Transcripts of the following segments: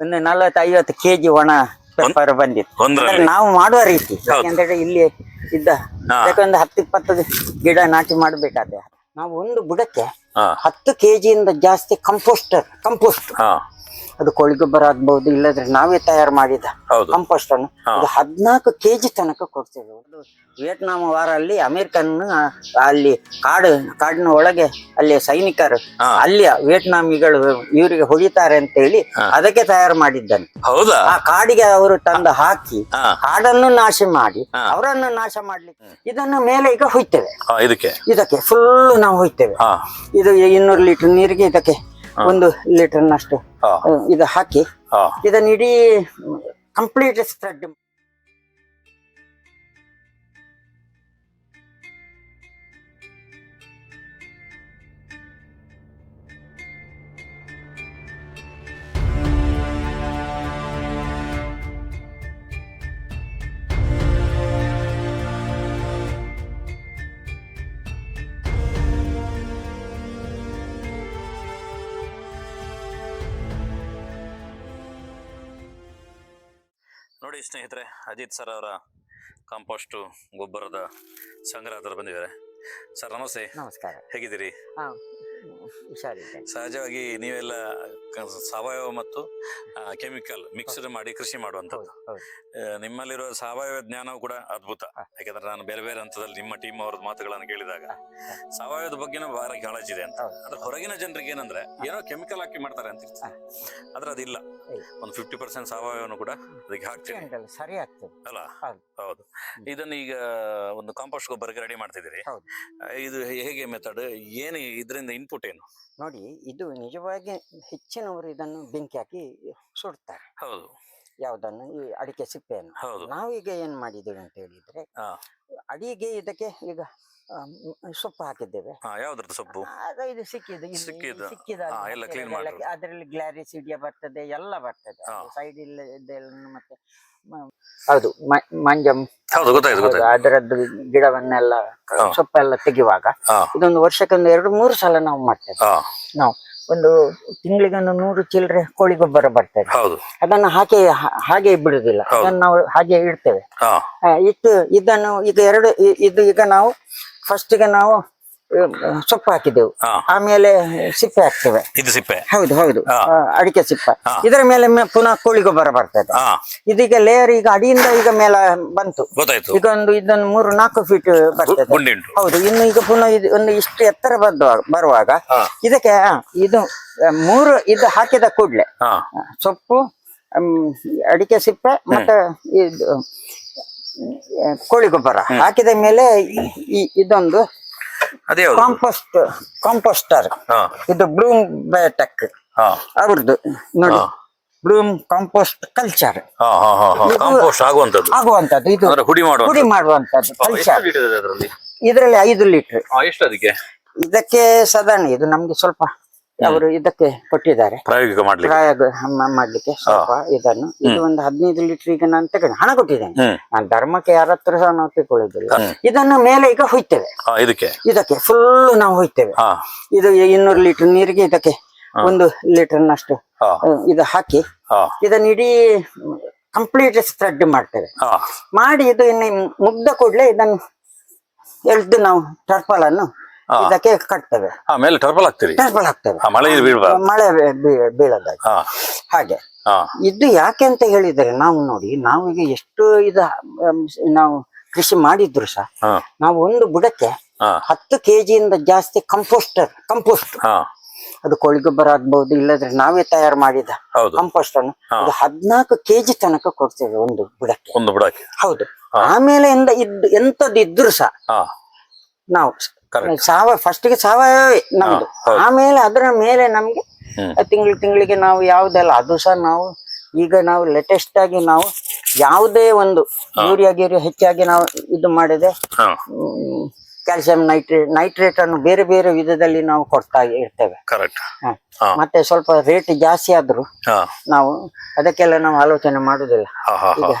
ಒಂದು ನಲವತ್ತು ಐವತ್ತು ಕೆಜಿ ಒಣ ಪೇಪರ್ ಬಂದಿತ್ತು? ಅಂದ್ರೆ ನಾವು ಮಾಡುವ ರೀತಿ. ಯಾಕೆಂದ್ರೆ ಇಲ್ಲಿ ಇದ್ದ ಒಂದು ಯಾಕಂದ್ರೆ ಹತ್ತು ಇಪ್ಪತ್ತು ಗಿಡ ನಾಟಿ ಮಾಡಬೇಕಾದ್ರೆ. ನಾವು ಒಂದು ಬುಡಕ್ಕೆ ಹತ್ತು ಕೆಜಿಯಿಂದ ಜಾಸ್ತಿ ಕಂಪೋಸ್ಟರ್ ಕಂಪೋಸ್ಟ್ ಅದು ಕೋಳಿ ಗೊಬ್ಬರ ಆಗ್ಬಹುದು ಇಲ್ಲದ್ರೆ ನಾವೇ ತಯಾರು ಮಾಡಿದ ಕಂಪೋಸ್ಟ್ ಅನ್ನು ಅದು ಹದಿನಾಲ್ಕು ಕೆಜಿ ತನಕ ಕೊಡ್ತೇವೆ. ಅದು ವಿಯೆಟ್ನಾಂ ವಾರ ಅಲ್ಲಿ ಅಮೆರಿಕನ್ ಅಲ್ಲಿ ಕಾಡು ಕಾಡಿನ ಒಳಗೆ ಅಲ್ಲಿ ಸೈನಿಕರು. ಅಲ್ಲಿ ವಿಯೆಟ್ನಾಮಿಗಳು ಇವರಿಗೆ ಹೊಡಿತಾರೆ ಅಂತ ಹೇಳಿ ಅದಕ್ಕೆ ತಯಾರು ಮಾಡಿದ್ದಾನೆ ಹೌದಾ? ಆ ಕಾಡಿಗೆ ಅವರು ತಂದು ಹಾಕಿ ಕಾಡನ್ನು ನಾಶ ಮಾಡಿ. ಅವರನ್ನು ನಾಶ ಮಾಡ್ಲಿಕ್ಕೆ ಇದನ್ನು ಮೇಲೆ ಈಗ ಹೊಯ್ತೇವೆ. ಇದಕ್ಕೆ? ಇದಕ್ಕೆ ಫುಲ್ ನಾವು ಹೊಯ್ತೇವೆ. ಇದು ಇನ್ನೂರು ಲೀಟರ್ ನೀರಿಗೆ ಇದಕ್ಕೆ ಒಂದು ಲೀಟರ್ನಷ್ಟು ಇದು ಹಾಕಿ. ಇದನ್ನ ಇಡೀ ಕಂಪ್ಲೀಟ್ ಸ್ಪ್ರೆಡ್ ನೋಡಿ ಸ್ನೇಹಿತರೆ ಅಜಿತ್ ಸರ್ ಅವರ ಕಾಂಪೋಸ್ಟು ಗೊಬ್ಬರದ ಸಂಗ್ರಹ ಬಂದಿದ್ದಾರೆ. ಸರ್ ನಮಸ್ತೆ. ನಮಸ್ಕಾರ. ಹೇಗಿದ್ದೀರಿ? ಸಹಜವಾಗಿ ನೀವೆಲ್ಲ ಸಾವಯವ ಮತ್ತು ಕೆಮಿಕಲ್ ಮಿಕ್ಸ್ಡ್ ಮಾಡಿ ಕೃಷಿ ಮಾಡುವಂಥದ್ದು. ನಿಮ್ಮಲ್ಲಿರುವ ಸಾವಯವ ಜ್ಞಾನವು ಕೂಡ ಅದ್ಭುತ. ಯಾಕಂದ್ರೆ ನಾನು ಬೇರೆ ಬೇರೆ ಹಂತದಲ್ಲಿ ನಿಮ್ಮ ಟೀಮ್ ಅವ್ರದ್ದು ಮಾತುಗಳನ್ನು ಕೇಳಿದಾಗ ಸಾವಯವದ ಬಗ್ಗೆನೂ ಬಹಳ ಕಾಳಜಿ ಇದೆ ಅಂತ ಅದ್ರ ಹೊರಗಿನ ಜನರಿಗೆ ಏನಂದ್ರೆ ಏನೋ ಕೆಮಿಕಲ್ ಹಾಕಿ ಮಾಡ್ತಾರೆ ಅಂತ. ಆದ್ರೆ ಅದಿಲ್ಲ. ಒಂದು ಫಿಫ್ಟಿ ಪರ್ಸೆಂಟ್ ಸಾವಯವನು ಕೂಡ ಅದಕ್ಕೆ ಹಾಕ್ತೀವಿ. ಸರಿ ಆಗ್ತದೆ. ಅಲ್ಲ? ಹೌದು. ಹೌದು. ಇದನ್ನ ಈಗ ಒಂದು ಕಾಂಪೋಸ್ಟ್ ಗೊಬ್ಬರಕ್ಕೆ ರೆಡಿ ಮಾಡ್ತಿದ್ದೀರಿ. ಇದು ಹೇಗೆ ಮೆಥಡ್ ಏನು ಇದರಿಂದ ಇನ್ಪುಟ್ ಏನು? ನೋಡಿ ಇದು ನಿಜವಾಗಿ ಹೆಚ್ಚಿನವರು ಇದನ್ನು ಬೆಂಕಿ ಹಾಕಿ ಸುಡ್ತಾರೆ. ಹೌದು. ಯಾವುದನ್ನು? ಈ ಅಡಿಕೆ ಸಿಪ್ಪೆಯನ್ನು. ನಾವೀಗ ಏನ್ ಮಾಡಿದ್ದೇವೆ ಅಂತ ಹೇಳಿದ್ರೆ. ಅಡಿಗೆ ಇದಕ್ಕೆ ಈಗ ಸೊಪ್ಪು ಹಾಕಿದ್ದೇವೆ. ಹಾ ಯಾವ್ದ್ರದ್ದು ಸೊಪ್ಪು? ಅದು ಇದು ಸಿಕ್ಕಿದ್ದು ಇಲ್ಲಿ ಸಿಕ್ಕಿದ್ದು. ಸಿಕ್ಕಿದ ಹಾ, ಎಲ್ಲ clean ಮಾಡಿರೋದು. ಅದರಲ್ಲಿ ಗ್ಲಾರಿಸಿಡಿಯಾ ಬರ್ತದೆ ಎಲ್ಲ ಬರ್ತದೆ ಹಾ. ಸೈಡ್ ಇಲ್ಲ ಮತ್ತೆ ಮ- ಹೌದು. ಮ- ಮಂಜಂ ಹೌದು ಗೊತ್ತಾಯ್ತು ಹೌದು, ಗೊತ್ತಾಯ್ತು. ಅದರದ್ದು ಗಿಡವನ್ನೆಲ್ಲ ಹಾ. ಸೊಪ್ಪೆಲ್ಲ ತೆಗೆಯುವಾಗ ಹಾ. ಇದೊಂದು ವರ್ಷಕ್ಕೊಂದು ಎರಡು ಮೂರು ಸಲ ನಾವು ಮಾಡ್ತೇವೆ. ಹಾ. ನಾವು ಒಂದು ತಿಂಗಳಿಗೊಂದು ನೂರು ಚಿಲ್ಲರೆ ಕೋಳಿ ಗೊಬ್ಬರ ಬರ್ತದೆ. ಹೌದು. ಅದನ್ನು ಹಾಗೆ ಹಾ- ಹಾಗೆ ಬಿಡುದಿಲ್ಲ ಹೌದು. ಅದನ್ನು ನಾವು ಹಾಗೆ ಇಡ್ತೇವೆ. ಹಾ. ಆ, ಇಟ್ಟು ಇದನ್ನು ಈಗ ಎರಡು ಇ- ಇದು ಈಗ ನಾವು ಫಸ್ಟಿಗೆ ನಾವು ಸೊಪ್ಪು ಹಾಕಿದೆವು ಆಮೇಲೆ ಸಿಪ್ಪೆ ಹಾಕ್ತೇವೆ. ಇದು ಸಿಪ್ಪೆ? ಹೌದು ಹೌದು. ಅಡಿಕೆ ಸಿಪ್ಪೆ. ಇದರ ಮೇಲೆ ಪುನಃ ಕೋಳಿ ಗೊಬ್ಬರ ಬರ್ತದೆ. ಇದೀಗ ಲೇಯರ್ ಈಗ ಅಡಿಯಿಂದ ಈಗ ಮೇಲೆ ಬಂತು. ಗೊತ್ತಾಯ್ತು. ಈಗ ಒಂದು ಇದೊಂದು ಮೂರು ನಾಲ್ಕು ಫೀಟ್ ಬರ್ತದೆ. ಹೌದು ಇನ್ನು ಈಗ ಪುನಃ ಇದು ಒಂದು ಇಷ್ಟು ಎತ್ತರ ಬರುವಾಗ ಬರುವಾಗ ಇದಕ್ಕೆ ಇದು ಮೂರು ಇದು ಹಾಕಿದ ಕೂಡ್ಲೆ ಸೊಪ್ಪು ಅಡಿಕೆ ಸಿಪ್ಪೆ ಮತ್ತೆ ಇದು ಕೋಳಿ ಗೊಬ್ಬರ. ಹಾಕಿದ ಮೇಲೆ ಈ- ಇದೊಂದು ಅದೇ ಕಾಂಪೋಸ್ಟ್ ಕಾಂಪೋಸ್ಟರ್ ಹಾ. ಇದು ಬ್ಲೂಮ್ ಬಯೋಟೆಕ್ ಹಾ. ಅವ್ರದ್ದು ನೋಡಿ. ಹಾ. ಬ್ಲೂಮ್ ಕಾಂಪೋಸ್ಟ್ ಕಲ್ಚರ್ ಹಾ ಹಾ ಹಾ ಹಾ. ಕಾಂಪೋಸ್ಟ್ ಆಗುವಂತದ್ದು ಆಗುವಂತದ್ದು ಇದು ಅಂದ್ರೆ ಹುಡಿ ಮಾಡುವ ಪುಡಿ ಮಾಡುವಂತದ್ದು ಕಲ್ಚರ್ ಅದರಲ್ಲಿ? ಇದರಲ್ಲಿ ಐದು ಲೀಟರ್ ಎಷ್ಟು ಅದಕ್ಕೆ? ಇದಕ್ಕೆ ಸಾಧಾರಣ ಇದು ನಮ್ಗೆ ಸ್ವಲ್ಪ ಅವರು ಇದಕ್ಕೆ ಕೊಟ್ಟಿದ್ದಾರೆ. ಪ್ರಾಯೋಗಿಕ ಮಾಡ್ಲಿಕ್ಕೆ. ಪ್ರಯೋಗ ಮ- ಮಾಡ್ಲಿಕ್ಕೆ ಸ್ವಲ್ಪ ಇದನ್ನು. ಇದು ಒಂದು ಹದಿನೈದು ಲೀಟರ್ ಈಗ ನಾನು ತಗೊಂಡು ಹಣ ಕೊಟ್ಟಿದ್ದೇನೆ. ಹ್ಮ್. ನಾನು ಧರ್ಮಕ್ಕೆ ಯಾರ ಹತ್ರ ಸಹ ನಾವು ತಿಳ್ಕೊಳ್ಳೋದಿಲ್ಲ ಇದನ್ನು ಮೇಲೆ ಈಗ ಹೊಯ್ತೇವೆ. ಇದಕ್ಕೆ? ಇದಕ್ಕೆ ಫುಲ್ ನಾವು ಹೊಯ್ತೇವೆ. ಹಾ. ಇದು ಇನ್ನೂರು ಲೀಟರ್ ನೀರಿಗೆ ಇದಕ್ಕೆ ಒಂದು ಲೀಟರ್ನಷ್ಟು ನಷ್ಟು ಅಹ್, ಇದು ಹಾಕಿ ಹಾ. ಇದನ್ನ ಇಡೀ ಕಂಪ್ಲೀಟ್ ಸ್ಪ್ರೆಡ್ ಮಾಡ್ತೇವೆ. ಹಾ. ಮಾಡಿ ಇದು ಇನ್ನು ಮುಗ್ದ ಕೂಡಲೇ ಇದನ್ನು ಎಳ್ದು ನಾವು ಟರ್ಪಲ್ ಅನ್ನು ಹಾ. ಇದಕ್ಕೆ ಕಟ್ತೇವೆ. ಆಮೇಲೆ ಮೇಲೆ ಟರ್ಬಲ್ ಹಾಕ್ತೀರಿ? ಟರ್ಬಲ್ ಹಾಕ್ತೇವೆ. ಮಳೆ ಮಳೆ ಹಾಗೆ. ಇದು ಯಾಕೆ ಅಂತ ಹೇಳಿದ್ರೆ ನಾವು ನೋಡಿ ನಾವು ಈಗ ಎಷ್ಟು ಇದು ನಾವು ಕೃಷಿ ಮಾಡಿದ್ರು ಸಹ ನಾವು ಒಂದು ಬುಡಕ್ಕೆ ಹತ್ತು ಕೆಜಿಯಿಂದ ಜಾಸ್ತಿ ಕಂಪೋಸ್ಟರ್ ಕಂಪೋಸ್ಟ್ ಅದು ಕೋಳಿ ಗೊಬ್ಬರ ಆಗ್ಬಹುದು ಇಲ್ಲದ್ರೆ ನಾವೇ ತಯಾರು ಮಾಡಿದ ಕಂಪೋಸ್ಟ್ ಅನ್ನು. ಅದು ಹದಿನಾಲ್ಕು ಕೆಜಿ ತನಕ ಕೊಡ್ತೇವೆ ಒಂದು ಬುಡಕ್ಕೆ. ಒಂದು ಬುಡಕ್ಕೆ. ಹೌದು. ಆಮೇಲೆ ಎಂದ ಇದ್ ಎಂತದ್ದು ಇದ್ರು ಸಹ ನಾವು. Correct. ಸಾವ ಫಸ್ಟ್ಗೆ ಸಾವಯವೇ ನಮ್ದು. ಆಮೇಲೆ ಅದರ ಮೇಲೆ ನಮ್ಗೆ ತಿಂಗಳು ತಿಂಗಳಿಗೆ ನಾವು ಯಾವ್ದೆಲ್ಲ ಅದು ಸಹ ನಾವು ಈಗ ನಾವು ಲೇಟೆಸ್ಟ್ ಆಗಿ ನಾವು ಯಾವುದೇ ಒಂದು ಯೂರಿಯಾ ಗೀರಿಯಾ ಹೆಚ್ಚಾಗಿ ನಾವು ಇದು ಮಾಡಿದೆ ಹಾ. ಕ್ಯಾಲ್ಸಿಯಂ ನೈಟ್ರೇಟ್ ನೈಟ್ರೇಟ್ ಅನ್ನು ಬೇರೆ ಬೇರೆ ವಿಧದಲ್ಲಿ ನಾವು ಕೊಡ್ತಾ ಇರ್ತೇವೆ. ಕರೆಕ್ಟ್ ಹ. ಹಾ. ಮತ್ತೆ ಸ್ವಲ್ಪ ರೇಟ್ ಜಾಸ್ತಿ ಆದ್ರೂ ಹಾ. ನಾವು ಅದಕ್ಕೆಲ್ಲ ನಾವು ಆಲೋಚನೆ ಮಾಡುದಿಲ್ಲ. ನಿಮ್ಮ ಹಾ ಹಾ. ಈಗ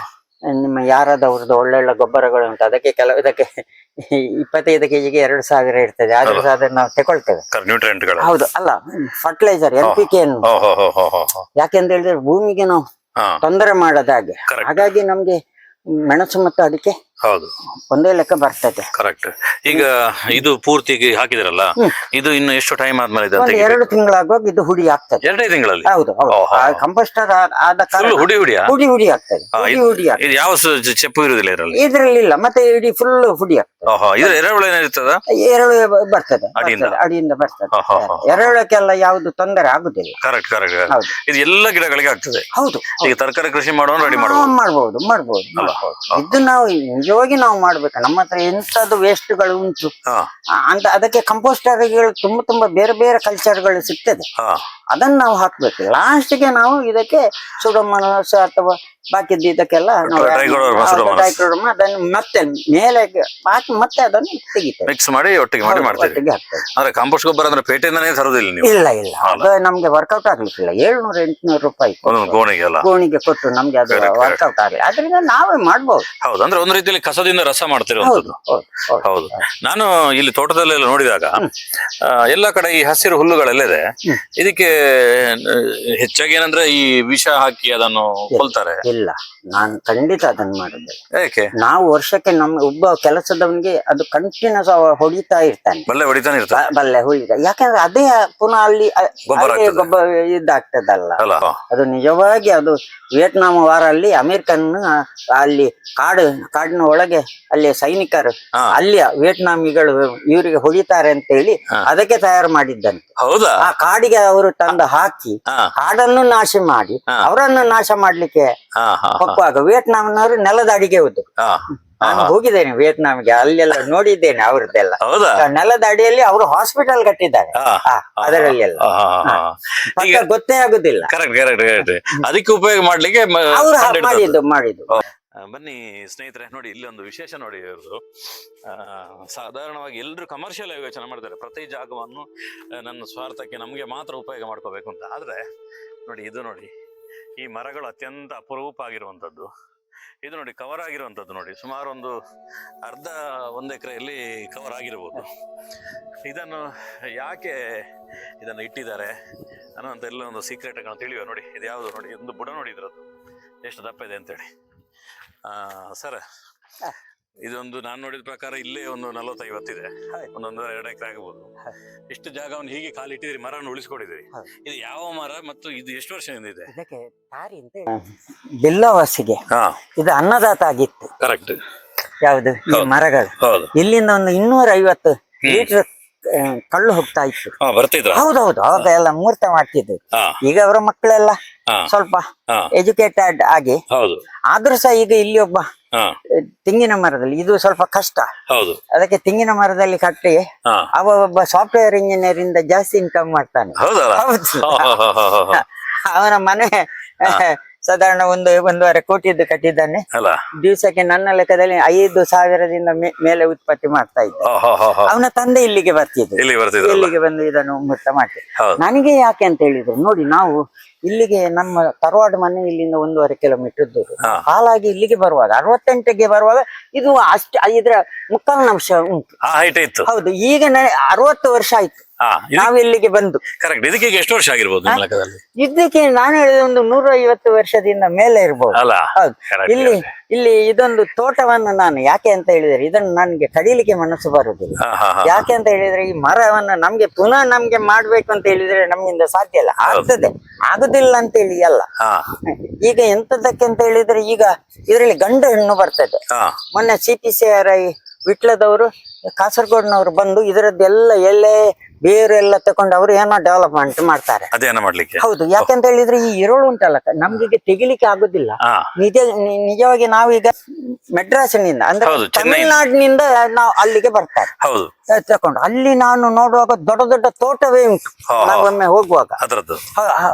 ನಿಮ್ಮ ಯಾರದವ್ರದ್ದು ಒಳ್ಳೊಳ್ಳೆ ಗೊಬ್ಬರಗಳು ಉಂಟು ಅದಕ್ಕೆ ಕೆಲವು ಇದಕ್ಕೆ ಇಪ್ಪತ್ತೈದು ಕೆಜಿಗೆ ಎರಡು ಸಾವಿರ ಇರ್ತದೆ. ಆದ್ರೂ ಸಹ ಅದನ್ನ ನಾವು ತಗೊಳ್ತೇವೆ ಹೌದು ಅಲ್ಲ ಫರ್ಟಿಲೈಸರ್ ಎಲ್ ಪಿ ಕೆ ಯಾಕೆಂತ ಹೇಳಿದ್ರೆ ಭೂಮಿಗೆ ನಾವು ತೊಂದರೆ ಮಾಡದ ಹಾಗೆ. ಹಾಗಾಗಿ ನಮ್ಗೆ ಮೆಣಸು ಮತ್ತು ಅಡಿಕೆ ಹೌದು. ಒಂದೇ ಲೆಕ್ಕ ಬರ್ತದೆ. ಕರೆಕ್ಟ್ ಈಗ ಇದು ಪೂರ್ತಿಗೆ ಹಾಕಿದ್ರಲ್ಲ ಇದು ಇನ್ನು ಎಷ್ಟು ಟೈಮ್ ಆದ್ಮೇಲೆ ಇದನ್ನ ಒಂದು ತೆಗಿಬೇಕು? ಎರಡು ತಿಂಗಳಾಗುವಾಗ ಇದು ಹುಡಿ ಆಗ್ತದೆ. ಎರಡೇ ತಿಂಗಳಲ್ಲಿ? ಹೌದು ಹೌದು. ಓಹೋ. ಕಂಪೋಸ್ಟರ್ ಆದ ಕಾರಣ ಫುಲ್ ಹುಡಿ ಹುಡಿಯಾ? ಹುಡಿ ಹುಡಿ ಆಗ್ತದೆ. ಹಾ, ಹುಡಿ ಇದು- ಹುಡಿ ಆಗ್ತದೆ. ಇದು ಯಾವ ಸ- ಚೆ- ಚೆಪ್ಪು ಇರುದಿಲ್ಲ ಇದರಲ್ಲಿ? ಇದ್ರಲ್ಲಿ ಇಲ್ಲ. ಮತ್ತೆ ಇಡೀ ಫುಲ್ ಹುಡಿ ಆಗ್ತದೆ. ಓಹೋ ಇದ್ರ ಏನಿರ್ತದ ಎರಡು ಬರ್ತದೆ. ಅಡಿಯಿಂದ? ಬರ್ತದೆ, ಅಡಿಯಿಂದ ಬರ್ತದೆ. ಹಾ, ಹಾ, ಹಾ. ಎರಡಕ್ಕೆಲ್ಲ ಯಾವುದು ತೊಂದರೆ ಆಗುದಿಲ್ಲ. ಕರೆಕ್ಟ್ ಕರೆಕ್ಟ್ ಹೌದು. ಇದು ಎಲ್ಲ ಗಿಡಗಳಿಗೆ ಆಗ್ತದೆ. ಹೌದು ಈಗ ತರಕಾರಿ ಕೃಷಿ ಮಾಡುವ ರೆಡಿ ಹಾ, ಮಾಡಬಹುದು ಮಾಡ್ಬೋದು? ಮಾಡ್ಬೋದು. ಇದು ನಾವು ನಿಜವಾಗಿ ನಾವು ಮಾಡ್ಬೇಕು ನಮ್ಮ ಹತ್ರ ಎಂತದ್ದು ವೇಸ್ಟ್ಗಳು ಉಂಟು. ಹಾ. ಅಂತ ಅದಕ್ಕೆ ಕಂಪೋಸ್ಟರ್ಗಳು ತುಂಬಾ ತುಂಬಾ ಬೇರೆ ಬೇರೆ ಕಲ್ಚರ್ಗಳು ಸಿಗ್ತದೆ. ಹಾ. ಅದನ್ನ ನಾವು ಹಾಕ್ಬೇಕು. ಲಾಸ್ಟ್ಗೆ ನಾವು ಇದಕ್ಕೆ ಸುಡಮನಸ್ ಅಥವಾ ಬಾಕಿ ಇದಕ್ಕೆಲ್ಲ ನಾವು ಟ್ರೈಕೋಡರ್ಮ, ಸುಡೋಮೋನಾಸ್. ಟ್ರೈಕೋಡರ್ಮ ಅದನ್ನು ಮತ್ತೆ ಮೇಲೆ ಹಾಕಿ ಮತ್ತೆ ಅದನ್ನು ತೆಗಿತೇವೆ. ಮಿಕ್ಸ್ ಮಾಡಿ ಒಟ್ಟಿಗೆ ಮಾಡಿ ಒಟ್ಟಿಗೆ ಹಾಕ್ತೇವೆ. ಅಂದ್ರೆ ಕಾಂಪೋಸ್ಟ್ ಗೊಬ್ಬರ ಅಂದ್ರೆ ಪೇಟೆಯಿಂದ ತರೋದಿಲ್ಲ ನೀವು? ಇಲ್ಲ ಇಲ್ಲ. ಅದು ನಮ್ಗೆ ವರ್ಕೌಟ್ ಆಗ್ಲಿಕ್ಕಿಲ್ಲ. ಏಳ್ನೂರ ಎಂಟ್ನೂರು ರೂಪಾಯಿ ಒಂದೊಂದು ಗೋಣಿಗೆ ಅಲ್ಲ ಗೋಣಿಗೆ ಕೊಟ್ಟು ನಮ್ಗೆ ಅದು. ವರ್ಕೌಟ್ ಆಗ್ಲಿ. ಅದರಿಂದ ನಾವೇ ಮಾಡ್ಬೋದು. ಹೌದು ಅಂದ್ರೆ ಒಂದು ರೀತಿಯಲ್ಲಿ ಕಸದಿಂದ ರಸ ಮಾಡ್ತಿರುವಂತದ್ದು ಹೌದು ನಾನು ಇಲ್ಲಿ ತೋಟದಲ್ಲೆಲ್ಲ ನೋಡಿದಾಗ ಆ, ಎಲ್ಲ ಕಡೆ ಈ ಹಸಿರು ಹುಲ್ಲುಗಳಲ್ಲಿದೆ. ಇದಕ್ಕೆ ಆ, ಹೆಚ್ಚಾಗಿ ಏನಂದ್ರೆ ಈ ವಿಷ ಹಾಕಿ ಅದನ್ನು ಕೊಲ್ತಾರೆ. ಇಲ್ಲ. ನಾನು ಖಂಡಿತ ಅದನ್ನ ಮಾಡಿದ್ದೆ ಯಾಕೆ? ನಾವು ವರ್ಷಕ್ಕೆ ನಮ್ಮ ಒಬ್ಬ ಕೆಲಸದವನಿಗೆ ಅದು ಕಂಟಿನ್ಯೂಸ್ ಹೊಡಿತಾ ಇರ್ತಾನೆ. ಬಲ್ಲೆ ಹೊಡಿತಾನೆ ಇರ್ತಾರೆ ಬ- ಬಲ್ಲೆ ಹೊಡಿತಾ ಯಾಕಂದ್ರೆ ಅದೇ ಪುನಃ ಅಲ್ಲಿ ಅ- ಗೊಬ್ಬರ ಅಲ್ಲೇ ಆಗ್ತದೆ. ಗೊಬ್ಬರ ಇದಾಗ್ತದಲ್ಲ. ಅಲ್ಲ ಅದು ನಿಜವಾಗಿ ಅದು ವಿಯೆಟ್ನಾಂ ವಾರ ಅಲ್ಲಿ ಅಮೆರಿಕನ್ ಅಲ್ಲಿ ಕಾಡು ಕಾಡಿನ ಒಳಗೆ ಅಲ್ಲಿ ಸೈನಿಕರು ಅಲ್ಲಿಯ ಅಲ್ಲಿ ವಿಯೆಟ್ನಾಮಿಗಳು ಇವರಿಗೆ ಹೊಡಿತಾರೆ ಅಂತ ಹೇಳಿ ಅದಕ್ಕೆ ತಯಾರು ಮಾಡಿದ್ದಂತೆ. ಹೌದಾ? ಆ ಕಾಡಿಗೆ ಅವರು ತಂದು ಹಾಕಿ ಕಾಡನ್ನು ನಾಶ ಮಾಡಿ ಅವರನ್ನು ನಾಶ ಮಾಡ್ಲಿಕ್ಕೆ ಪಕ್ಕವಾಗ ವಿಯೆಟ್ನಾಂನವರು ನೆಲದ ಅಡಿಗೆ ಹೋದ್ರು. ನಾನು ಹೋಗಿದ್ದೇನೆ ವಿಯೆಟ್ನಾಂಗೆ ಅಲ್ಲೆಲ್ಲ ನೋಡಿದ್ದೇನೆ ಅವ್ರದ್ದೆಲ್ಲ. ಹೌದಾ? ನೆಲದ ಅಡಿಯಲ್ಲಿ ಅವರು ಹಾಸ್ಪಿಟಲ್ ಕಟ್ಟಿದ್ದಾರೆ. ಅದರಲ್ಲಿ ಗೊತ್ತೇ ಆಗುದಿಲ್ಲ. ಅದಕ್ಕೆ ಉಪಯೋಗ ಮಾಡ್ಲಿಕ್ಕೆ ಮಾಡಿದ್ದು ಮಾಡಿದ್ದು. ಬನ್ನಿ ಸ್ನೇಹಿತರೆ, ನೋಡಿ ಇಲ್ಲಿ ಒಂದು ವಿಶೇಷ ನೋಡಿ ಇವರು ಸಾಧಾರಣವಾಗಿ ಎಲ್ಲರೂ ಕಮರ್ಷಿಯಲ್ ಆಗಿ ಯೋಚನೆ ಮಾಡ್ತಾರೆ. ಪ್ರತಿ ಜಾಗವನ್ನು ನನ್ನ ಸ್ವಾರ್ಥಕ್ಕೆ ನಮಗೆ ಮಾತ್ರ ಉಪಯೋಗ ಮಾಡ್ಕೋಬೇಕು ಅಂತ. ಆದರೆ, ನೋಡಿ ಇದು ನೋಡಿ, ಈ ಮರಗಳು ಅತ್ಯಂತ ಅಪರೂಪ ಆಗಿರುವಂಥದ್ದು ಇದು ನೋಡಿ ಕವರ್ ಆಗಿರುವಂಥದ್ದು ನೋಡಿ. ಸುಮಾರು ಒಂದು ಅರ್ಧ ಒಂದು ಎಕರೆಯಲ್ಲಿ ಕವರ್ ಆಗಿರ್ಬೋದು. ಇದನ್ನು ಯಾಕೆ ಇದನ್ನು ಇಟ್ಟಿದ್ದಾರೆ ಅನ್ನೋಂಥ ಎಲ್ಲ ಒಂದು ಸೀಕ್ರೆಟ್ಗಳನ್ನು ತಿಳಿಯುವ ನೋಡಿ. ಇದು ಯಾವುದು ನೋಡಿ? ಒಂದು ಬುಡ ನೋಡಿ ಇದ್ರದ್ದು. ಎಷ್ಟು ದಪ್ಪ ಇದೆ ಅಂತೇಳಿ. ಸರ್. ಇದೊಂದು ನಾನು ನೋಡಿದ ಪ್ರಕಾರ ಇಲ್ಲೇ ಒಂದು ನಲವತ್ತೈವತ್ತಿದೆ. ಒಂದೊಂದು ಎರಡು ಎಕರೆ ಆಗಬಹುದು. ಇಷ್ಟು ಜಾಗವನ್ನು ಹೀಗೆ ಕಾಲಿಟ್ಟಿದಿರಿ ಮರವನ್ನು ಉಳಿಸ್ಕೊಂಡಿದಿರಿ. ಇದು ಯಾವ ಮರ ಮತ್ತು ಇದು ಎಷ್ಟು ವರ್ಷದಿಂದ ಇದೆ ಇದಕ್ಕೆ ತಾರಿ ಅಂತ ಬಿಲ್ಲವಾಸಿಗೆ. ಇದು ಅನ್ನದಾತ ಆಗಿತ್ತು ಕರೆಕ್ಟ್ ಯಾವುದು? ಈ. ಮರಗಳು. ಹೌದು. ಇಲ್ಲಿಂದ ಒಂದು ಇನ್ನೂರ ಐವತ್ತು. ಲೀಟರ್ ಕಳ್ಳು ಹೋಗ್ತಾ ಇತ್ತು. ಬರ್ತಿದ್ರ? ಹೌದೌದು ಅವಾಗ ಎಲ್ಲ ಮುಹೂರ್ತ ಮಾಡ್ತಿದ್ರು ಈಗ ಅವರ ಮಕ್ಕಳೆಲ್ಲ ಸ್ವಲ್ಪ ಎಜುಕೇಟೆಡ್ ಆಗಿ ಆದ್ರೂ ಸಹ ಈಗ ಇಲ್ಲಿ ಒಬ್ಬ ತೆಂಗಿನ ಮರದಲ್ಲಿ ಇದು ಸ್ವಲ್ಪ ಕಷ್ಟ. ಅದಕ್ಕೆ ತೆಂಗಿನ ಮರದಲ್ಲಿ ಕಟ್ಟಿ ಅವ ಒಬ್ಬ ಸಾಫ್ಟ್ವೇರ್ ಇಂಜಿನಿಯರ್ ಇಂದ ಜಾಸ್ತಿ ಇನ್ಕಮ್ ಮಾಡ್ತಾನೆ. ಅವನ ಮನೆ ಸಾಧಾರಣ ಒಂದು ಒಂದೂವರೆ ಕೋಟಿದ್ದು ಕಟ್ಟಿದ್ದಾನೆ. ಅಲ್ಲ. ದಿವಸಕ್ಕೆ ನನ್ನ ಲೆಕ್ಕದಲ್ಲಿ ಐದು ಸಾವಿರದಿಂದ ಮೇ- ಮೇಲೆ ಉತ್ಪತ್ತಿ ಮಾಡ್ತಾ ಇದ್ದ. ಅವನ ತಂದೆ ಇಲ್ಲಿಗೆ ಬರ್ತಿದ್ರು. ಇಲ್ಲಿ ಇಲ್ಲಿಗೆ ಬಂದು ಇದನ್ನು ಮುಟ್ಟ ಮಾಡಿ ಹೌದು. ನನಗೆ ಯಾಕೆ ಅಂತ ಹೇಳಿದ್ರು ನೋಡಿ ನಾವು ಇಲ್ಲಿಗೆ ನಮ್ಮ ತರವಾಡ ಮನೆ ಇಲ್ಲಿಂದ ಒಂದೂವರೆ ಕಿಲೋಮೀಟರ್ ದೂರ. ಹಾ. ಹಾಲಾಗಿ ಇಲ್ಲಿಗೆ ಬರುವಾಗ ಅರವತ್ತೆಂಟಿಗೆ ಬರುವಾಗ ಇದು ಅಷ್ಟು ಇದ್ರ ಮುಕ್ಕಾಲು ಅಂಶ ಉಂಟು. ಆ ಹೈಟ್ ಇತ್ತು. ಹೌದು ಈಗ ನ- ಅರವತ್ತು ವರ್ಷ ಆಯ್ತು. ನಾವು ಇಲ್ಲಿಗೆ ಬಂದು. ಕರೆಕ್ಟ್ ಇದಕ್ಕೆ ಈಗ ಎಷ್ಟು ವರ್ಷ ಆಗಿರ್ಬೋದು ನಿಮ್ಮ ಲೆಕ್ಕದಲ್ಲಿ ಇದಕ್ಕೆ ನಾನು ಹೇಳಿದ ಒಂದು ನೂರ ಐವತ್ತು ವರ್ಷದಿಂದ ಮೇಲೆ ಇರ್ಬೋದು. ಅಲ್ಲ ಹೌದು. Correct, ಇಲ್ಲಿ ಇಲ್ಲಿ ಇದೊಂದು ತೋಟವನ್ನು ನಾನು ಯಾಕೆ ಅಂತ ಹೇಳಿದ್ರೆ ಇದನ್ನು ನನಗೆ ಕಡಿಲಿಕ್ಕೆ ಮನಸ್ಸು ಬರುದಿಲ್ಲ ಹಾ ಹಾ ಹಾ ಯಾಕೆ ಅಂತ ಹೇಳಿದ್ರೆ ಈ ಮರವನ್ನ ನಮ್ಗೆ ಪುನಃ ನಮ್ಗೆ ಮಾಡ್ಬೇಕು ಅಂತ ಹೇಳಿದ್ರೆ ನಮ್ಮಿಂದ ಸಾಧ್ಯ ಇಲ್ಲ. ಆಗ್ತದೆ. ಆಗುದಿಲ್ಲ ಅಂತ ಹೇಳಿ ಅಲ್ಲ. ಹಾ. ಈಗ ಎಂತದಕ್ಕೆ ಅಂತ ಹೇಳಿದ್ರೆ ಈಗ ಇದರಲ್ಲಿ ಗಂಡು ಹೆಣ್ಣು ಬರ್ತದೆ. ಹಾ. ಮೊನ್ನೆ C P C R I ವಿಟ್ಲದವರು ಕಾಸರಗೋಡ್ನವರು ಬಂದು ಇದರದ್ದೆಲ್ಲ ಎಲೆ ಬೇರು ಎಲ್ಲ ತಕೊಂಡು ಅವ್ರು ಏನೋ ಡೆವಲಪ್ಮೆಂಟ್ ಮಾಡ್ತಾರೆ. ಮಾಡ್ಲಿಕ್ಕೆ? ಹೌದು ಯಾಕಂತ ಹೇಳಿದ್ರೆ ಈ ಇರೋಳು ಉಂಟಲ್ಲ ನಮ್ಗೆ ತೆಗಿಲಿಕ್ಕೆ ಆಗುದಿಲ್ಲ. ನಿಜ ನಿಜವಾಗಿ ನಾವೀಗ ಮೆಡ್ರಾಸಿನಿಂದ ಅಂದ್ರೆ ತಮಿಳುನಾಡಿನಿಂದ ನಾವು ಅಲ್ಲಿಗೆ ಬರ್ತಾರೆ. ತಕೊಂಡು ಅಲ್ಲಿ ನಾನು ನೋಡುವಾಗ ದೊಡ್ಡ ದೊಡ್ಡ ತೋಟವೇ ಉಂಟು. ನಾವೊಮ್ಮೆ ಹೋಗುವಾಗ.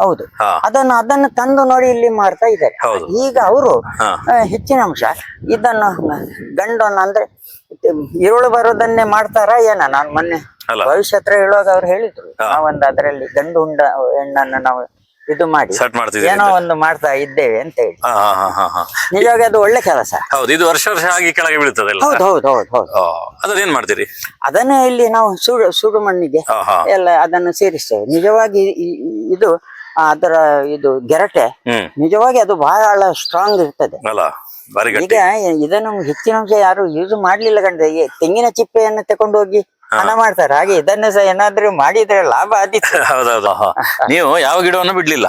ಹೌದು. ಅದನ್ನು ಅದನ್ನು ತಂದು ನೋಡಿ ಇಲ್ಲಿ ಮಾಡ್ತಾ ಇದ್ದಾರೆ. ಈಗ ಅವರು ಹೆಚ್ಚಿನ ಅಂಶ ಇದನ್ನು ಗಂಡನ್ನು ಅಂದ್ರೆ ಇರುಳು ಬರೋದನ್ನೇ ಮಾಡ್ತಾರಾ ಏನ? ನಾನು ಮೊನ್ನೆ ಭವಿಷ್ಯ ಹತ್ರ ಹೇಳುವಾಗ ಅವ್ರು ಹೇಳಿದ್ರು. ನಾವೊಂದು ಅದರಲ್ಲಿ ಗಂಡು ಹುಂಡ ಹೆಣ್ಣನ್ನು ನಾವು ಇದು ಮಾಡಿ ಏನೋ ಒಂದು ಮಾಡ್ತಾ ಇದ್ದೇವೆ ಅಂತ ಹೇಳಿ. ನಿಜವಾಗಿ ಅದು ಒಳ್ಳೆ ಕೆಲಸ. ಹೌದು ಇದು ವರ್ಷ ವರ್ಷ ಆಗಿ ಕೆಳಗೆ ಬೀಳ್ತದಲ್ಲ? ಹೌದು ಹೌದು ಹೌದು ಹೌದು. ಓ, ಅದನ್ನ ಏನ್ ಮಾಡ್ತೀರಿ? ಅದನ್ನೇ ಇಲ್ಲಿ ನಾವು ಸುಡು ಸುಡು ಮಣ್ಣಿಗೆ ಎಲ್ಲ ಅದನ್ನು ಸೇರಿಸ್ತೇವೆ. ನಿಜವಾಗಿ ಇದು ಅದರ ಇದು ಗೆರಟೆ ನಿಜವಾಗಿ ಅದು ಬಹಳ ಸ್ಟ್ರಾಂಗ್ ಇರ್ತದೆ. ಬಾರಿ ಗಟ್ಟಿ ಈಗ ಇದನ್ನು ಹೆಚ್ಚಿನ ಅಂಶ ಯಾರು ಯೂಸ್ ಮಾಡ್ಲಿಲ್ಲ ಕಂಡ್ರೆ ಈ ತೆಂಗಿನ ಚಿಪ್ಪೆಯನ್ನು ತಕೊಂಡು ಹೋಗಿ ಹಣ ಮಾಡ್ತಾರೆ. ಹಾಗೆ ಇದನ್ನ ಸಹ ಏನಾದ್ರೂ ಮಾಡಿದ್ರೆ ಲಾಭ ಆದಿತ್ತು. ಹೌದೌದು. ಹಾ. ನೀವು ಯಾವ ಗಿಡವನ್ನು ಬಿಡ್ಲಿಲ್ಲ?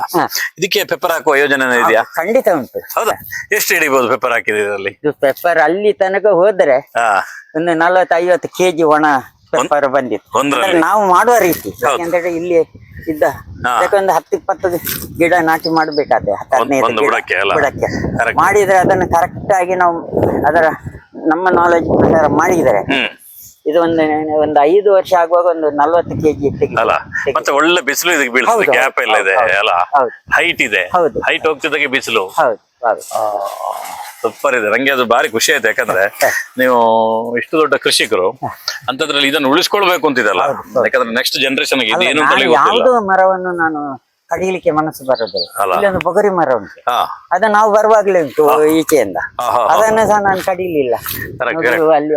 ಇದಕ್ಕೆ ಪೆಪ್ಪರ್ ಹಾಕುವ ಯೋಜನೆ ಇದೆಯಾ? ಖಂಡಿತ ಉಂಟು. ಹೌದಾ? ಎಷ್ಟು ಹಿಡಿಬಹುದು ಪೆಪ್ಪರ್ ಹಾಕಿದ್ರೆ ಇದರಲ್ಲಿ? ಇದು ಪೆಪ್ಪರ್ ಅಲ್ಲಿ ತನಕ ಹೋದ್ರೆ ಹಾ. ಒಂದು ನಲವತ್ತೈವತ್ತು ಕೆಜಿ ಒಣ ಪೆಪ್ಪರ್ ಬಂದಿತ್ತು? ಅಂದ್ರೆ ನಾವು ಮಾಡುವ ರೀತಿ ಯಾಕೆಂದ್ರೆ ಇಲ್ಲಿ ಇದ್ದ ಹಾ. ಒಂದು ಹತ್ತು ಇಪ್ಪತ್ತು ಗಿಡ ನಾಟಿ ಮಾಡ್ಬೇಕಾದ್ರೆ ಹದಿನೈದು ಒಂದು ಗಿಡ ಬುಡಕ್ಕೆ ಅಲ್ಲ? ಬುಡಕ್ಕೆ Correct. ಮಾಡಿದ್ರೆ ಅದನ್ನು ಕರೆಕ್ಟ್ ಆಗಿ ನಾವು ಅದರ ನಮ್ಮ ನಾಲೆಜ್ ಪ್ರಕಾರ ಮಾಡಿದರೆ ಹ್ಮ್ ಇದು ಒಂದು ಒಂದು ಐದು ವರ್ಷ ಆಗುವಾಗ ಒಂದು ನಲ್ವತ್ತು ಕೆಜಿ ಅಲ್ಲ ಮತ್ತೆ ಒಳ್ಳೆ ಬಿಸಿಲು ಇದಕ್ಕೆ ಬೀಳ್ತದೆ ಹೌದು, ಗ್ಯಾಪ್ ಎಲ್ಲ ಇದೆ ಹೌದು, ಅಲ್ಲ ಹೌದು. ಹೈಟ್ ಇದೆ ಹೌದು. ಹೈಟ್ ಹೋಗ್ತಿದ್ದಾಗೆ ಬಿಸಿಲು ಹೌದು ಸೂಪರ್ ಇದೆ. ನಂಗೆ ಅದು ಬಾರಿ ಖುಷಿ ಆಯ್ತು. ಯಾಕಂದ್ರೆ ನೀವು ಇಷ್ಟು ದೊಡ್ಡ ಕೃಷಿಕರು ಅಂತದ್ರಲ್ಲಿ ಇದನ್ನು ಉಳಿಸ್ಕೊಳ್ಬೇಕು ಅಂತಿದಲ್ಲ? ಯಾಕಂದ್ರೆ ನೆಕ್ಸ್ಟ್ ಜನರೇಷನ್ ಏನು ಯಾವುದೋ ಮರವನ್ನು ನಾನು ಕಡಿಲಿಕ್ಕೆ ಮನಸ್ಸು ಬರೋದಿಲ್ಲ. ಇಲ್ಲೊಂದು ಬೊಗರಿ ಮರ ಉಂಟು. ಅದನ್ನ ನಾವು ಬರುವಾಗಲೇ ಉಂಟು ಈಚೆಯಿಂದ. ಅದನ್ನ ಸಹ ನಾನು ಕಡಿಲಿಲ್ಲ. ಅಲ್ಲಿ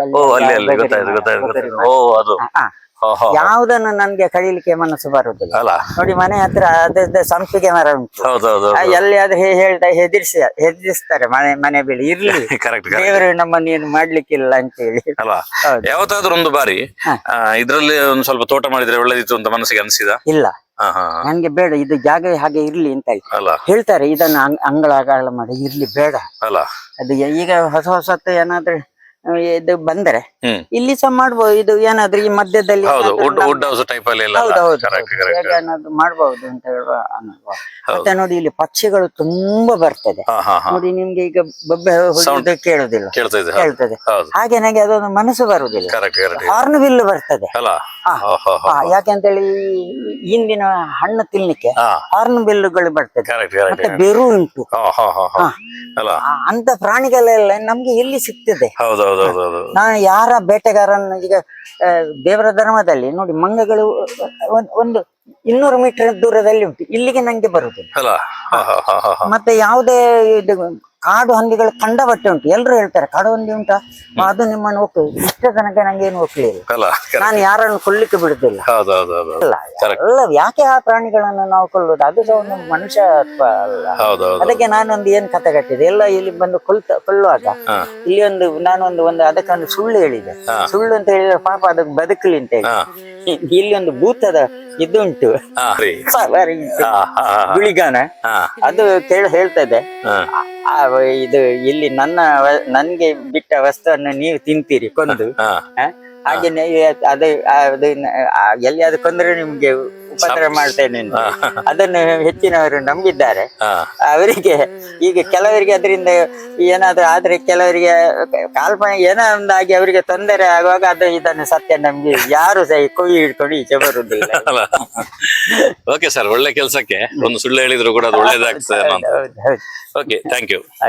ಅದು. ಯಾವುದನ್ನು ನನ್ಗೆ ಕಳಿಲಿಕ್ಕೆ ಮನಸ್ಸು ಬರುದಿಲ್ಲ. ಅಲ್ಲ. ನೋಡಿ ಮನೆ ಹತ್ರ ಅದೇ ಸಂಪಿಗೆ ಮರ ಉಂಟು. ಹೌದೌದು ಆ, ಎಲ್ಲಿಯಾದ್ರೂ ಹೇ- ಹೇಳ್ತಾ ಹೆದರ್ಸಿ ಹೆದರಿಸ್ತಾರೆ ಮನೆ ಮನೆ ಬೆಳಿ. ಇರ್ಲಿ. ಕರೆಕ್ಟ್ ದೇವರು ನಮ್ಮನ್ನು ಏನು ಮಾಡ್ಲಿಕ್ಕಿಲ್ಲ ಅಂತ ಹೇಳಿ ಅಲ್ವಾ ಹೌದು. ಯಾವತ್ತಾದ್ರೂ ಒಂದು ಬಾರಿ ಹಾ. ಆ, ಇದ್ರಲ್ಲಿ ಒಂದು ಸ್ವಲ್ಪ ತೋಟ ಮಾಡಿದ್ರೆ ಒಳ್ಳೇದಿತ್ತು ಅಂತ ಮನಸ್ಸಿಗೆ ಅನಿಸಿದ? ಇಲ್ಲ. ಹಾ ಹಾ ಹಾ. ನನ್ಗೆ ಬೇಡ ಇದು ಜಾಗ ಹಾಗೆ ಇರ್ಲಿ ಅಂತ ಹೇಳಿ ಅಲ್ಲ. ಹೇಳ್ತಾರೆ ಇದನ್ನ ಅಂಗ್- ಅಂಗಳ ಅಗಾಳ ಮಾಡಿ ಇರ್ಲಿ ಬೇಡ. ಅಲ್ಲ. ಅದು ಈಗ ಹೊಸ ಹೊಸತ್ತು ಏನಾದ್ರೆ ಇದು ಬಂದರೆ ಇಲ್ಲಿ ಸಹ ಮಾಡ್ಬೋದು. ಇದು ಏನಾದ್ರೂ ಈ ಮಧ್ಯದಲ್ಲಿ ಏನಾದ್ರೂ ವುಡ್ ನಮ್ಮ- ವುಡ್ ಹೌಸ್ ಟೈಪ್ ಅಲ್ಲಿ ಎಲ್ಲ ಹೌದು ಹೌದು ಕರೆಕ್ಟ್ ಕರೆಕ್ಟ್ ಹೇಗೆ ಏನಾದ್ರು ಮಾಡ್ಬೋದು ಅಂತ ಹೇಳುವ. ಮತ್ತೆ ನೋಡಿ ಇಲ್ಲಿ ಪಕ್ಷಿಗಳು ತುಂಬಾ ಬರ್ತದೆ. ನೋಡಿ ನಿಮ್ಗೆ ಈಗ ಬೊಬ್ಬೆ ಕೇಳುದಿಲ್ಲ. ಕೇಳ್ತದೆ. ಹಾಗೆ ನನಗೆ ಅದೊಂದು ಮನಸ್ಸು ಬರುವುದಿಲ್ಲ. ಹಾರ್ನ್ ಬಿಲ್ ಬರ್ತದೆ. ಯಾಕೆಂತೇಳಿ ಇಂದಿನ ಹಣ್ಣು ತಿನ್ಲಿಕ್ಕೆ ಹಾರ್ನ್ ಬಿಲ್ಲುಗಳು ಬರ್ತದೆ. ಮತ್ತೆ ಬೆರು ಉಂಟು. ಅಂತ ಪ್ರಾಣಿಗಳೆಲ್ಲ ನಮ್ಗೆ ಎಲ್ಲಿ ಸಿಗ್ತದೆ? ನಾನು ಯಾರ ಬೇಟೆಗಾರನ ಈಗ ದೇವರ ಧರ್ಮದಲ್ಲಿ ನೋಡಿ ಮಂಗಗಳು ಒಂದ್- ಇನ್ನೂರು ಮೀಟರ್ ದೂರದಲ್ಲಿ ಉಂಟು. ಇಲ್ಲಿಗೆ ನಂಗೆ ಬರುದಿಲ್ಲ. ಮತ್ತೆ ಯಾವುದೇ ಇದು ಕಾಡು ಹಂದಿಗಳು ಕಂಡ ಬಟ್ಟೆ ಉಂಟು. ಎಲ್ರು ಹೇಳ್ತಾರೆ ಕಾಡು ಹಂದಿ ಉಂಟಾ? ಅದು ನಿಮ್ಮನ್ನು ಒಪ್ಪು ಇಷ್ಟ ತನಕ ನಂಗೆ ಏನು ಒಪ್ಪಲಿಲ್ಲ ಅಲ್ಲ ನಾನು ಯಾರನ್ನು ಕೊಲ್ಲಿಕ್ಕೆ ಬಿಡುದಿಲ್ಲ. ಅಲ್ಲ ಯಾಕೆ ಆ ಪ್ರಾಣಿಗಳನ್ನು ನಾವು ಕೊಲ್ಲುವುದು? ಅದು ಸಹ ಒಂದು ಮನುಷ್ಯ ಅಲ್ಲ. ಅದಕ್ಕೆ ನಾನೊಂದು ಏನ್ ಕತೆ ಕಟ್ಟಿದೆ. ಎಲ್ಲ ಇಲ್ಲಿ ಬಂದು ಕೊಲ್ತ ಕೊಲ್ಲುವಾಗ ಇಲ್ಲಿ ಒಂದು ನಾನೊಂದು ಒಂದು ಅದಕ್ಕೆ ಒಂದು ಸುಳ್ಳು ಹೇಳಿದೆ. ಸುಳ್ಳು ಅಂತ ಹೇಳಿದ್ರೆ ಪಾಪ ಅದಕ್ಕೆ ಬದುಕಲಿ ಅಂತ ಹೇಳಿ. ಇಲ್ಲಿ ಒಂದು ಭೂತದ ಸವಾರಿ ಉಂಟು. ಗುಳಿಗಾನ. ಅದು ಕೇಳ ಹೇಳ್ತದೆ ಆ, ಇದು ಇಲ್ಲಿ ನನ್ನ ವ- ನನ್ಗೆ ಬಿಟ್ಟ ವಸ್ತುವನ್ನು ನೀವು ತಿಂತೀರಿ ಕೊಂದು? ಹಾಗೆ ಅದು ಅದು ಎಲ್ಲಿ ಅದು ಕೊಂದ್ರೆ ನಿಮ್ಗೆ ಉಪದ್ರ ಮಾಡ್ತೇನೆ. ಅದನ್ನು ಹೆಚ್ಚಿನವರು ನಂಬಿದ್ದಾರೆ. ಅವರಿಗೆ ಈಗ ಕೆಲವರಿಗೆ ಅದರಿಂದ ಏನಾದ್ರೂ ಆದ್ರೆ ಕೆಲವರಿಗೆ ಕಾಲ್ಪನೆ ಏನೋ ಒಂದಾಗಿ ಅವರಿಗೆ ತೊಂದರೆ ಆಗುವಾಗ ಅದು ಇದನ್ನು ಸತ್ಯ ನಮ್ಗೆ ಯಾರು ಸಹ ಕೊಯ್ಯಿ ಕೊಯ್ ಹಿಡ್ಕೊಂಡು ಈಚೆ ಬರುದಿಲ್ಲ ಓಕೆ ಸರ್ ಒಳ್ಳೆ ಕೆಲಸಕ್ಕೆ. ಒಂದು ಸುಳ್ಳು ಹೇಳಿದ್ರು ಕೂಡ ಅದು ಒಳ್ಳೇದಾಗ್ತದೆ ಅನ್ನೋ ಹೌದು ಹೌದು ಓಕೆ ಥ್ಯಾಂಕ್ ಯು